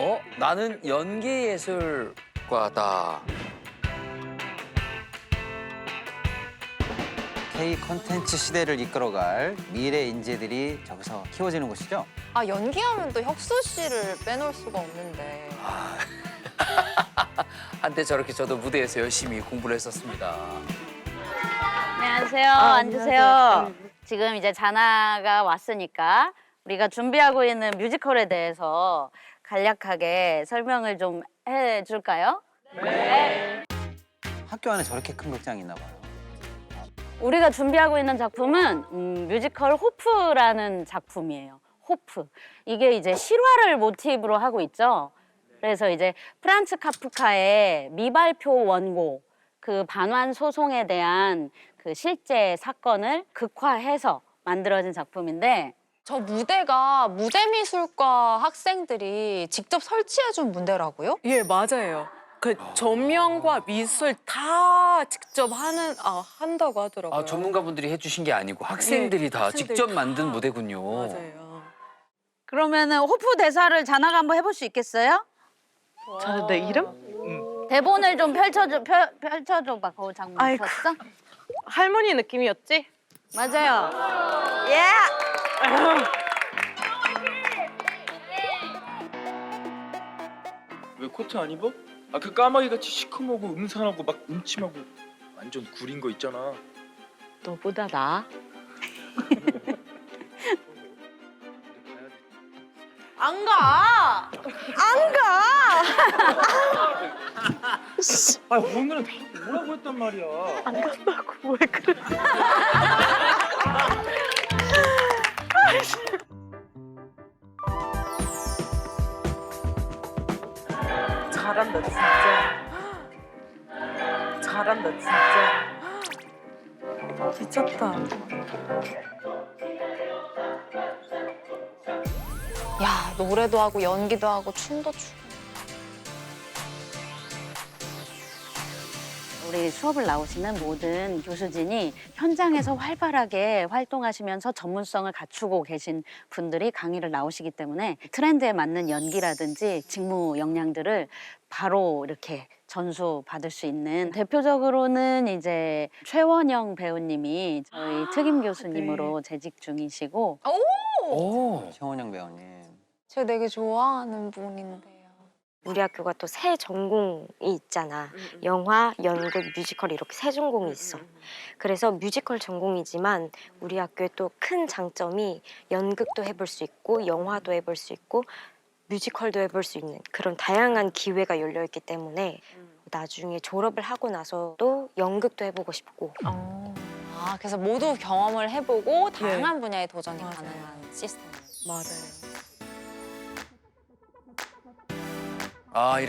어? 나는 연기예술과다. K 컨텐츠 시대를 이끌어갈 미래 인재들이 저기서 키워지는 곳이죠. 아 연기하면 또 혁수 씨를 빼놓을 수가 없는데. 한때 저렇게 저도 무대에서 열심히 공부를 했었습니다. 안녕하세요. 앉으세요. 지금 이제 자나가 왔으니까 우리가 준비하고 있는 뮤지컬에 대해서 간략하게 설명을 좀 해줄까요? 학교 안에 저렇게 큰 극장이 있나 봐요. 우리가 준비하고 있는 작품은 음, 뮤지컬 호프라는 작품이에요. 호프. 이게 이제 실화를 모티브로 하고 있죠. 그래서 이제 프란츠 카프카의 미발표 원고 그 반환 소송에 대한 그 실제 사건을 극화해서 만들어진 작품인데 저 무대가 무대미술과 학생들이 직접 설치해준 무대라고요? 예, 맞아요. 그 조명과 미술 다 직접 하는 아 한다고 하더라고요. 아, 전문가분들이 해주신 게 아니고 학생들이 다 학생들이 직접 다. 만든 무대군요. 맞아요. 그러면은 호프 대사를 자나가 한번 해볼 수 있겠어요? 저는 내 이름? 대본을 좀 펼쳐줘 펼, 펼쳐줘봐. 거기 장문 아이고. 봤어? 할머니 느낌이었지? 맞아요. 예. 왜 코트 안 입어? 아 그 까마귀 같이 시커멓고 음산하고 막 음침하고 완전 구린 거 있잖아. 너보다 나. 안 가. 아 오늘은 다 뭐라고 했단 말이야. 왜 그래? 잘한다 진짜. 잘한다 진짜. 미쳤다. 야 노래도 하고 연기도 하고 춤도 추고. 우리 수업을 나오시는 모든 교수진이 현장에서 활발하게 활동하시면서 전문성을 갖추고 계신 분들이 강의를 나오시기 때문에 트렌드에 맞는 연기라든지 직무 역량들을 바로 이렇게 전수 받을 수 있는 대표적으로는 이제 최원영 배우님이 저희 특임 교수님으로 재직 중이시고 오. 최원영 배우님. 제가 되게 좋아하는 분인데요. 우리 학교가 또 세 전공이 있잖아. 영화, 연극, 뮤지컬 이렇게 세 전공이 있어. 그래서 뮤지컬 전공이지만 우리 학교의 또 큰 장점이 연극도 해볼 수 있고 영화도 해볼 수 있고 뮤지컬도 해볼 수 있는 그런 다양한 기회가 열려 있기 때문에 나중에 졸업을 하고 나서도 연극도 해보고 싶고 아 그래서 모두 경험을 해보고 다양한 분야에 도전이 맞아요. 가능한 시스템. 맞아요. 아, 이렇게